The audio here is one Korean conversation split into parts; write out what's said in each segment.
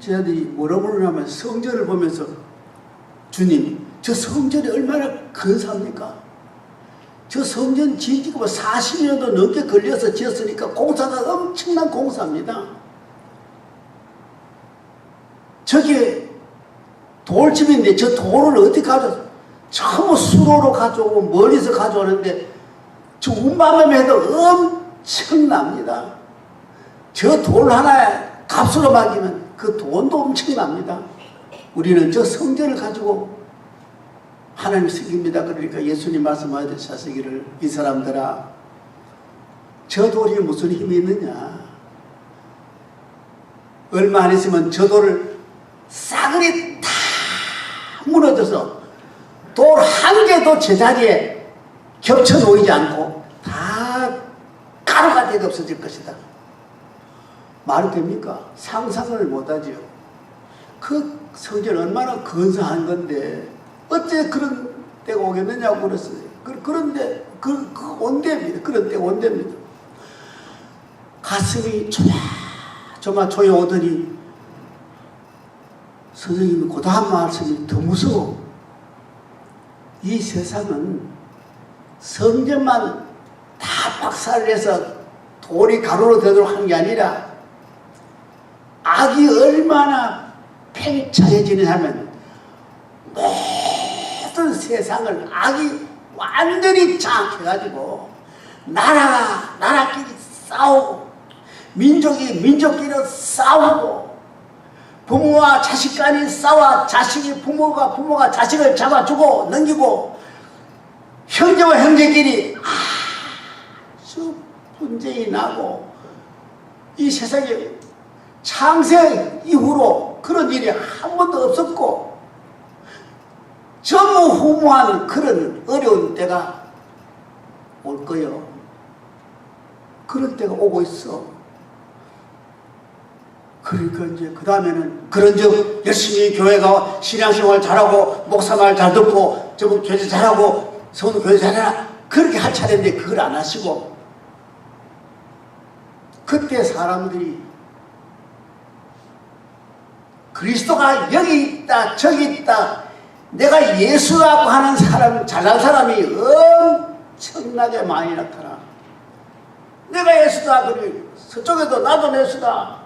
제자들이 뭐라고 그러냐면 성전을 보면서 주님 저 성전이 얼마나 근사합니까? 저 성전 뭐 40년도 넘게 걸려서 지었으니까 공사가 엄청난 공사입니다. 저게 돌집인데 저 돌을 어떻게 가져? 전부 수로로 가져오고 멀리서 가져오는데 저 해도 엄청납니다. 저 돌 하나에 값으로 맡기면 그 돈도 엄청납니다. 우리는 저 성전을 가지고 하나님 섬깁니다. 그러니까 예수님 말씀하듯이 하시기를 이 사람들아 저 돌이 무슨 힘이 있느냐 얼마 안 있으면 저 돌을 싸그리 다 무너져서 돌 한 개도 제자리에 겹쳐 놓이지 않고 다 가루가 되게 없어질 것이다. 말이 됩니까? 상상을 못하지요. 그 성전 얼마나 근사한 건데 어째 그런 때가 오겠느냐고 그랬어요. 그, 그런데 그, 그 온대입니다. 그런 때가 온대입니다. 가슴이 조마조마 조여오더니 선생님이 그 다음 말씀이 더 무서워. 이 세상은 성전만 다 박살을 내서 돌이 가루로 되도록 하는 게 아니라 악이 얼마나 팽창해지냐 하면 모든 세상을 악이 완전히 장악해가지고 나라가 나라끼리 싸우고 민족이 민족끼리 싸우고 부모와 자식 간이 싸워 자식이 부모가 부모가 자식을 잡아주고 넘기고 형제와 형제끼리 아주 분쟁이 나고 이 세상에 창세 이후로 그런 일이 한 번도 없었고 전무후무한 그런 어려운 때가 올 거요. 그런 때가 오고 있어. 그러니까 이제 그 다음에는 그런즉 열심히 교회가 신앙생활 잘하고 목사 말 잘 듣고 저거 교회 잘하고 성도 교회 잘해라 그렇게 할 차례인데 그걸 안 하시고 그때 사람들이 그리스도가 여기 있다 저기 있다. 내가 예수라고 하는 사람 잘난 사람이 엄청나게 많이 나타나. 내가 예수다 그리 서쪽에도 나도 예수다.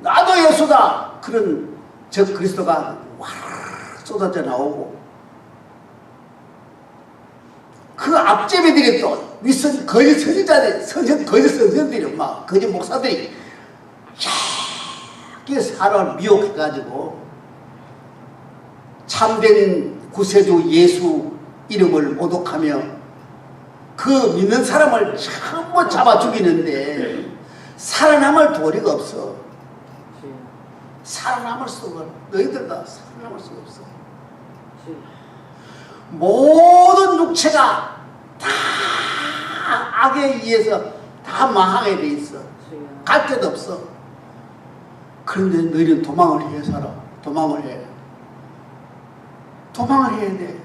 나도 예수다. 그런 저 그리스도가 와 쏟아져 나오고. 그 앞제비들이 또 윗선 거짓 선지자들 선전 거짓 선생들이 막 거짓 목사들이 그 사람을 미혹해가지고 참된 구세주 예수 이름을 모독하며 그 믿는 사람을 전부 잡아 죽이는데 살아남을 도리가 없어. 살아남을 수가 너희들 다 살아남을 수가 없어. 모든 육체가 다 악에 의해서 다 망하게 돼 있어. 갈 데도 없어. 그런데 너희는 도망을 해 살아. 도망을 해. 도망을 해야 돼.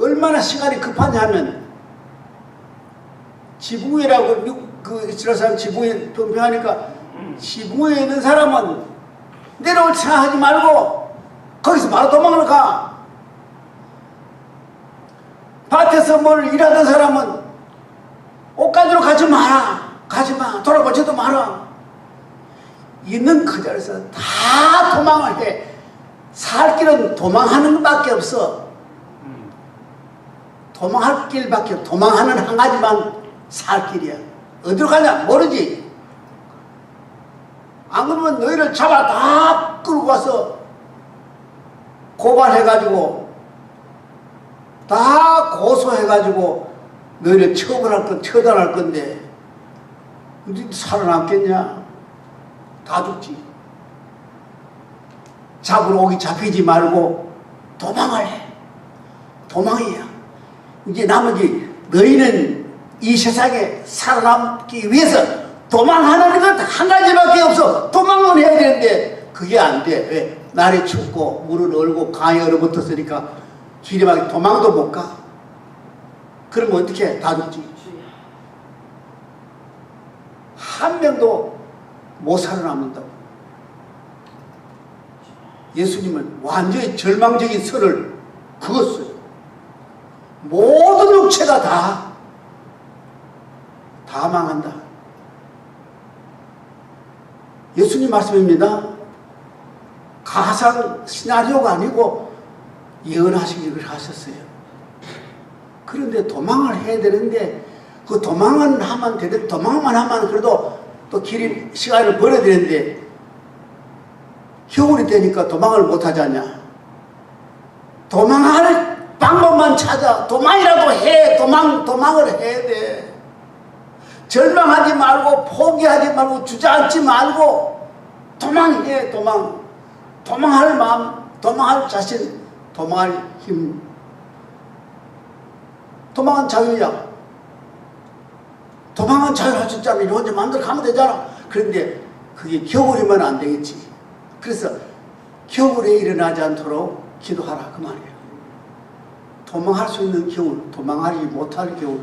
얼마나 시간이 급하냐 하면 지붕이라고 육- 그 이스라엘 지붕에 변명하니까 지붕에 있는 사람은 내려올 생각하지 말고 거기서 바로 도망을 가. 밭에서 뭘 일하던 사람은 옷가지로 가지 마라. 가지 마. 돌아보지도 마라. 있는 그 자리에서 다 도망을 해. 살 길은 도망하는 것밖에 없어. 도망할 길밖에. 도망하는 한 가지만 살 길이야. 어디로 가냐? 모르지. 안 그러면 너희를 잡아 다 끌고 가서 고발해가지고 다 고소해가지고 너희를 처벌할 건 처단할 건데 너 살아남겠냐? 다 죽지. 잡으러 오기 잡히지 말고 도망을 해. 도망이야. 이제 나머지 너희는 이 세상에 살아남기 위해서 도망하는 것 한 가지밖에 없어. 도망을 해야 되는데 그게 안 돼. 왜? 날이 춥고 물은 얼고 강이 얼어붙었으니까 길이 막 도망도 못 가. 그러면 어떻게 해? 다 죽지. 한 명도 못 살아남는다고. 예수님은 완전히 절망적인 선을 그었어요. 모든 육체가 다, 다 망한다. 예수님 말씀입니다. 가상 시나리오가 아니고 예언하신 일을 하셨어요. 그런데 도망을 해야 되는데 그 도망은 하면 되는데 도망만 하면 그래도 또 길이 시간을 벌어야 되는데 겨울이 되니까 도망을 못 하잖냐. 도망할 방법만 찾아. 도망이라도 해. 도망, 도망을 해야 돼. 절망하지 말고, 포기하지 말고, 주저앉지 말고, 도망해, 도망. 도망할 마음, 도망할 자신, 도망할 힘. 도망은 자유야. 도망은 자유할 수 있잖아. 이거 혼자 마음대로 가면 되잖아. 그런데 그게 겨울이면 안 되겠지. 그래서 겨울에 일어나지 않도록 기도하라. 그 말이에요. 도망할 수 있는 겨울, 도망하지 못할 겨울.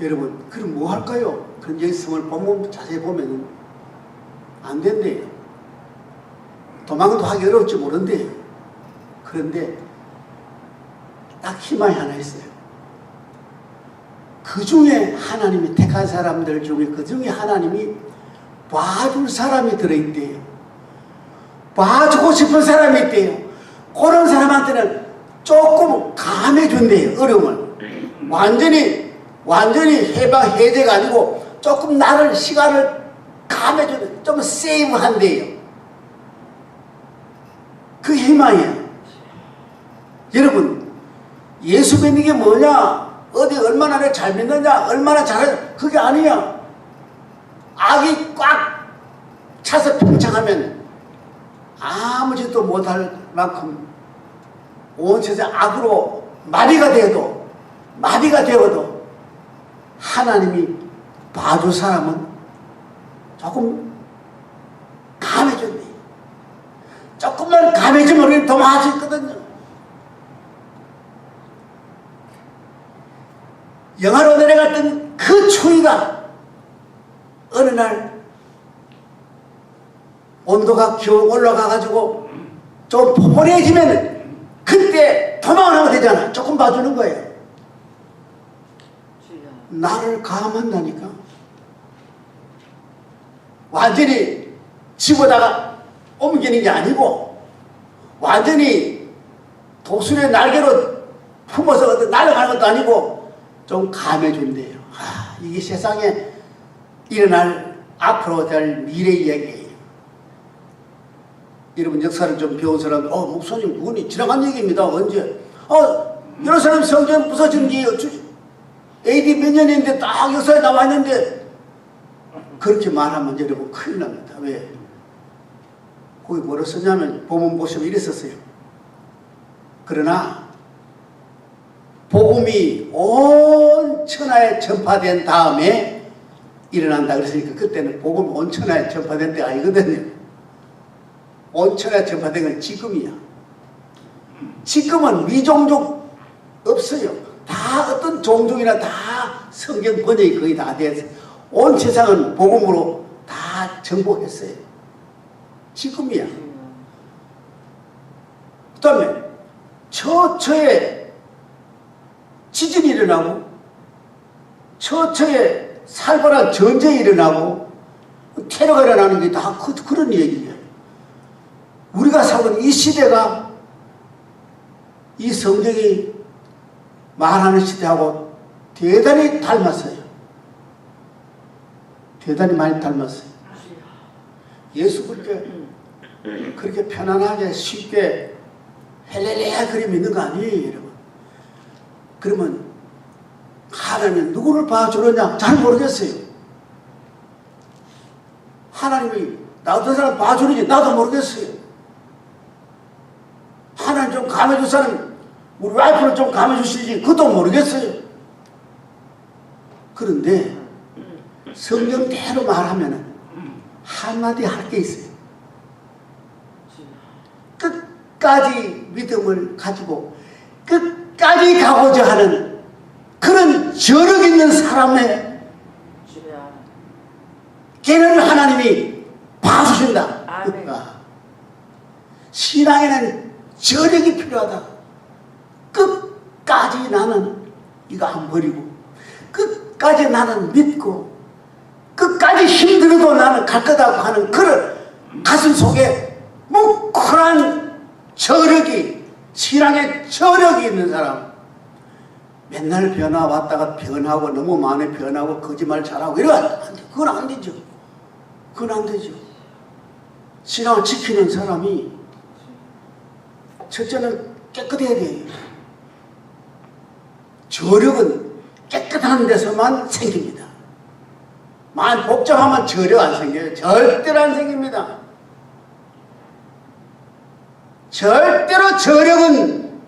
여러분, 그럼 뭐 할까요? 그런 예성을 보면, 자세히 보면 안 된대요. 도망도 하기 어려울지 모른대요. 그런데 딱 희망이 하나 있어요. 그 중에 하나님이 택한 사람들 중에 그 중에 하나님이 봐줄 사람이 들어있대요. 봐주고 싶은 사람이 있대요. 그런 사람한테는 조금 감해준대요. 어려움을. 완전히, 완전히 해방, 해제가 아니고 조금 나를, 시간을 감해주는, 좀 세이브한대요. 그 희망이에요. 여러분, 예수 믿는 게 뭐냐? 어디 얼마나 잘 믿느냐? 얼마나 잘해? 그게 아니야. 악이 꽉 차서 평창하면 아무 짓도 못할 만큼 온 세상 악으로 마비가 되어도 마비가 되어도 하나님이 봐줄 사람은 조금 감해준대. 조금만 감해주면 우리는 수 있거든요. 영하로 내려갔던 그 추위가 어느 날 온도가 기어 올라가가지고 좀 포근해지면 그때 도망을 하면 되잖아. 조금 봐주는 거예요. 나를 감한다니까. 완전히 집어다가 옮기는 게 아니고 완전히 독수리의 날개로 품어서 날아가는 것도 아니고 좀 감해준대요. 아, 이게 세상에 일어날 앞으로 될 미래 이야기예요. 여러분 역사를 좀 배운 사람, 어 목사님 그분이 지나간 얘기입니다. 언제? 어 여러 사람 성경 부서진 게 주- AD 몇 년인데 딱 역사에 나와 있는데 그렇게 말하면 여러분 큰일 납니다. 왜? 거기 뭐라 썼냐면 보면 보시면 이랬었어요. 그러나 복음이 온 천하에 전파된 다음에 일어난다 그랬으니까 그때는 복음이 온 천하에 전파된 때가 아니거든요. 온 천하에 전파된 건 지금이야. 지금은 미종족 없어요. 다 어떤 종족이나 다 성경 번역이 거의 다 돼서 온 세상은 복음으로 다 정복했어요. 지금이야. 그 다음에 처처에 지진이 일어나고 처처에 살벌한 전쟁이 일어나고 테러가 일어나는 게 다 그런 얘기예요. 우리가 있는 이 시대가 이 성경이 말하는 시대하고 대단히 닮았어요. 대단히 많이 닮았어요. 예수 그렇게 그렇게 편안하게 쉽게 헬렐레야 그림 있는 거 아니에요, 여러분. 그러면 하나님 누구를 봐주느냐? 잘 모르겠어요. 하나님이 나 어떤 사람 봐주는지 나도 모르겠어요. 하나님 좀 감해줄 사람, 우리 와이프를 좀 감해주시지 그것도 모르겠어요. 그런데 성경대로 말하면 한마디 할 게 있어요. 끝까지 믿음을 가지고 끝 까지 가고자 하는 그런 저력 있는 사람의. 걔는 하나님이 봐주신다. 아멘. 신앙에는 저력이 필요하다. 끝까지 나는 이거 안 버리고, 끝까지 나는 믿고, 끝까지 힘들어도 나는 갈 거다고 하는 그런 가슴 속에 뭉클한 저력이, 신앙의 저력이 있는 사람. 맨날 변화 왔다가 변하고 너무 많이 변하고 거짓말 잘하고 돼. 그건 안 되죠. 그건 안 되죠. 신앙을 지키는 사람이 첫째는 깨끗해야 돼요. 저력은 깨끗한 데서만 생깁니다. 만 복잡하면 저력 안 생겨요. 절대로 안 생깁니다. 절대로 저력은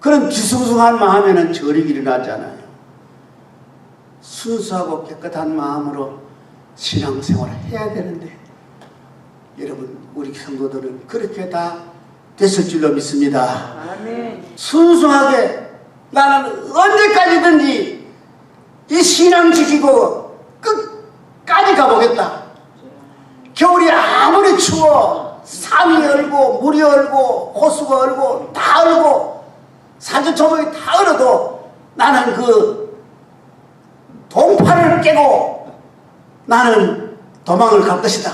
그런 뒤숭숭한 마음에는 저력이 일어나지 않아요. 순수하고 깨끗한 마음으로 신앙생활을 해야 되는데 여러분 우리 성도들은 그렇게 다 됐을 줄로 믿습니다. 아멘. 순수하게 나는 언제까지든지 이 신앙 지키고 끝까지 가보겠다. 겨울이 아무리 추워 산이 얼고 물이 얼고 호수가 얼고 다 얼고 산천초목이 다 얼어도 나는 그 동파를 깨고 나는 도망을 갈 것이다.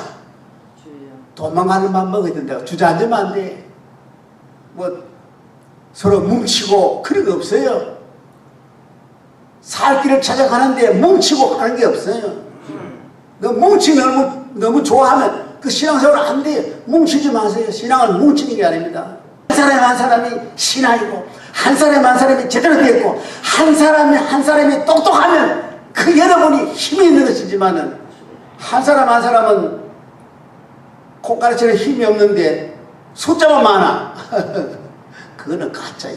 주여. 도망가는 맘 먹어야 된다. 주저앉으면 안 돼. 뭐 서로 뭉치고 그런 게 없어요. 살 길을 찾아가는데 뭉치고 하는 게 없어요. 너 뭉치 너무 너무 좋아하면 그 신앙생활 안 돼. 뭉치지 마세요. 신앙은 뭉치는 게 아닙니다. 한 사람이 한 사람이 신앙이고 한 사람이 한 사람이 제대로 되었고 한 사람이 한 사람이 똑똑하면 그 여러분이 힘이 있는 것이지만은 한 사람 한 사람은 콩가루처럼 힘이 없는데 숫자만 많아. 그거는 가짜야.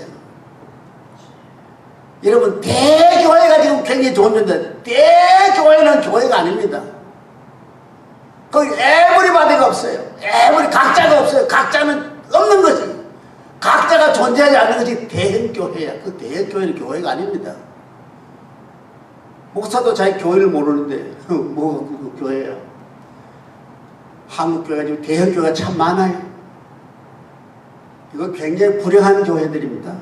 여러분 대교회가 지금 굉장히 좋은데 대교회는 교회가 아닙니다. 거기 에브리바디가 없어요. 에브리 각자가 없어요. 각자는 없는 거지. 각자가 존재하지 않는 것이 대형교회야. 그 대형교회는 교회가 아닙니다. 목사도 자기 교회를 모르는데 뭐 그 교회야. 한국 교회가 지금 대형 교회가 참 많아요. 이거 굉장히 불행한 교회들입니다.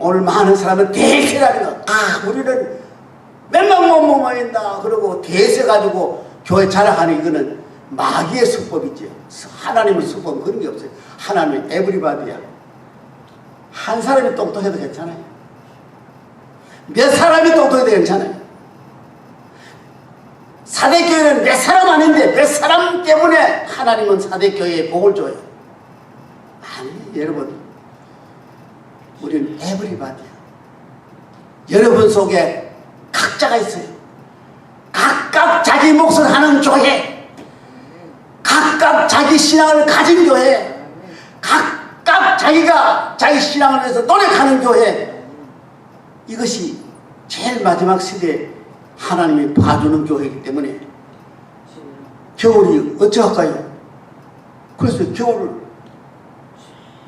오늘 많은 사람은 대세라는 거. 아, 우리는 몇만 못 모인다. 그러고 대세 가지고 교회 자랑하는 이거는 마귀의 수법이죠. 하나님의 수법은 그런 게 없어요. 하나님은 에브리바디야. 한 사람이 똑똑해도 괜찮아요. 몇 사람이 똑똑해도 괜찮아요. 사대교회는 몇 사람 아닌데 몇 사람 때문에 하나님은 사대교회에 복을 줘요. 아니, 여러분. 우리는 에브리바디야. 여러분 속에 각자가 있어요. 각각 자기 몫을 하는 교회. 각각 자기 신앙을 가진 교회. 각각 자기가 자기 신앙을 위해서 노력하는 교회. 이것이 제일 마지막 시대에 하나님이 봐주는 교회이기 때문에. 겨울이 어찌할까요? 그래서 겨울을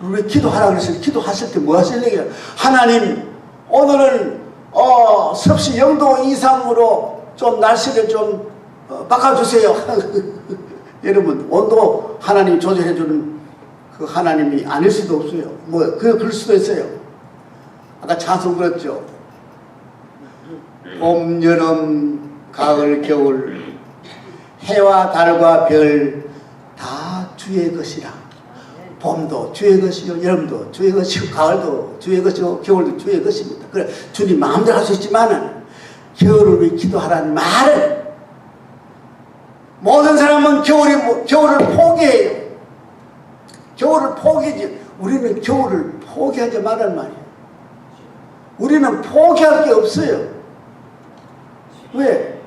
왜 기도하라 그랬어요? 기도하실 때 뭐 하실래요? 하나님 오늘은 어, 섭씨 영도 이상으로 좀 날씨를 좀 어, 바꿔주세요. 여러분 온도 하나님 조절해주는 그 하나님이 아닐 수도 없어요. 뭐 그, 그럴 수도 있어요. 아까 찬송 그랬죠. 봄, 여름, 가을, 겨울 해와 달과 별 다 주의 것이라. 봄도 주의 것이요, 여름도 주의 것이요, 가을도 주의 것이요, 겨울도 주의 것입니다. 그래 주님 마음대로 할 수 있지만은 겨울을 기도하라는 말은 모든 사람은 겨울이 뭐- 겨울을 포기해요. 겨울을 포기지. 우리는 겨울을 포기하지 말란 말이에요. 우리는 포기할 게 없어요. 왜?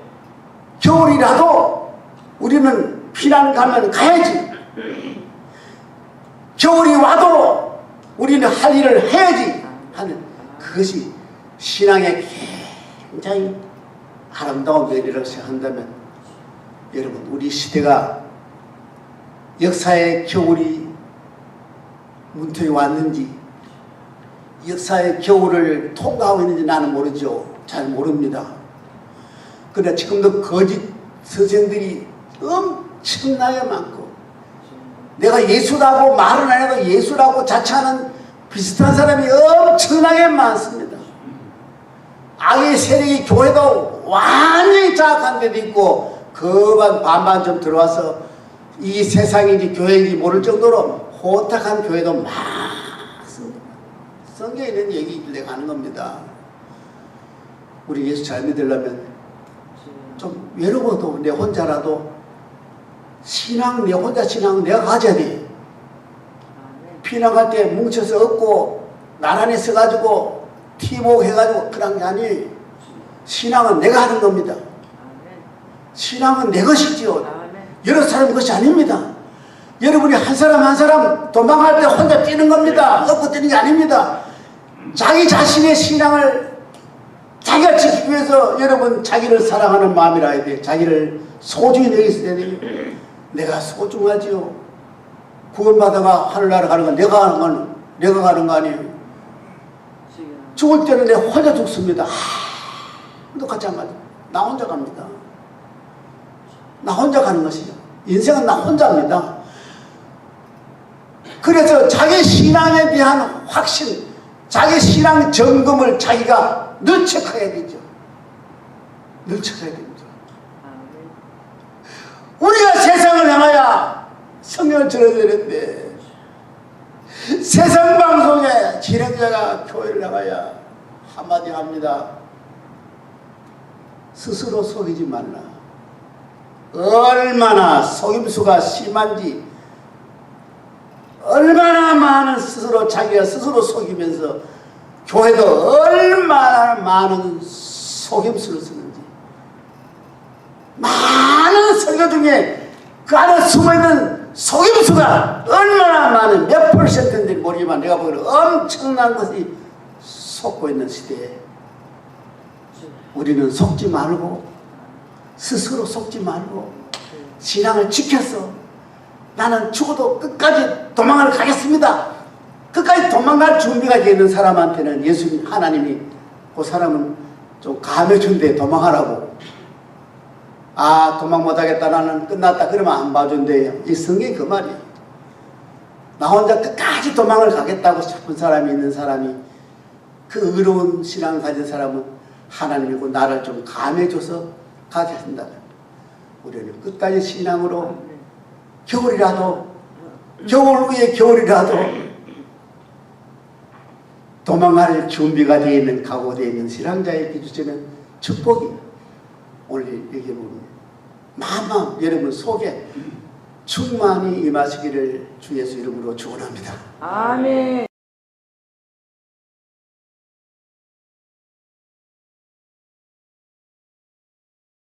겨울이라도 우리는 피난 가면 가야지. 겨울이 와도 우리는 할 일을 해야지 하는 그것이 신앙의 굉장히 아름다운 면이라고 생각한다면 여러분 우리 시대가 역사의 겨울이 문턱에 왔는지 역사의 겨울을 통과하고 있는지 나는 모르죠. 잘 모릅니다. 그러나 지금도 거짓 서생들이 엄청나게 많고 내가 예수라고 말은 안 해도 예수라고 자처하는 비슷한 사람이 엄청나게 많습니다. 악의 세력이 교회도 완전히 장악한 데도 있고 그반 반반 좀 들어와서 이 세상인지 교회인지 모를 정도로 호탁한 교회도 많습니다. 성경에 있는 얘기를 내가 하는 겁니다. 우리 예수 잘 믿으려면 좀 외로워도 내 혼자라도 신앙 내 혼자 신앙 내가 가져야 돼. 아멘. 피난갈 때 뭉쳐서 얻고 나란히 서가지고 팀워크 해가지고 그런 게 아니 신앙은 내가 하는 겁니다. 신앙은 내 것이지요. 여러 사람 것이 아닙니다. 여러분이 한 사람 한 사람 도망갈 때 혼자 뛰는 겁니다. 얻고 뛰는 게 아닙니다. 자기 자신의 신앙을 자기가 지키기 위해서 여러분 자기를 사랑하는 마음이라 해야 돼. 자기를 소중히 여기서 돼요. 내가 소중하지요. 구원받아가 하늘나라 가는 건 내가 가는 건 내가 가는 거 아니에요. 죽을 때는 내 혼자 죽습니다. 아무도 같이 안 가죠. 나 혼자 갑니다. 나 혼자 가는 것이죠. 인생은 나 혼자입니다. 그래서 자기 신앙에 대한 확신, 자기 신앙 점검을 자기가 늘 체크해야 되죠. 늘 체크해야 됩니다. 우리가 세상을 향하여 성령을 들어야 되는데 세상 진행자가 교회를 향하여 한마디 합니다. 스스로 속이지 말라. 얼마나 속임수가 심한지 얼마나 많은 스스로 자기가 스스로 속이면서 교회도 얼마나 많은 속임수를 쓰는지 많은 설교 중에 그 안에 숨어있는 속임수가 얼마나 많은 몇 퍼센트인지 모르지만 내가 보기에는 엄청난 것이 속고 있는 시대에. 우리는 속지 말고 스스로 속지 말고 신앙을 지켜서 나는 죽어도 끝까지 도망을 가겠습니다. 끝까지 도망갈 준비가 되어 있는 사람한테는 예수님 하나님이 그 사람은 좀 감해 준대 도망하라고 아 도망 못하겠다 나는 끝났다 그러면 안 봐준대요 이 성경이 그 말이에요 나 혼자 끝까지 도망을 가겠다고 싶은 사람이 있는 사람이 그 의로운 신앙을 가진 사람은 하나님이고 나를 좀 감해줘서 가게 한다면 우리는 끝까지 신앙으로. 겨울이라도 겨울 위에 겨울이라도 도망할 준비가 되어 있는 각오되어 있는 신앙자에게 주시는 축복이 오늘 여기 보면 마마 여러분 속에 충만히 임하시기를 주 예수 이름으로 축원합니다. 아멘.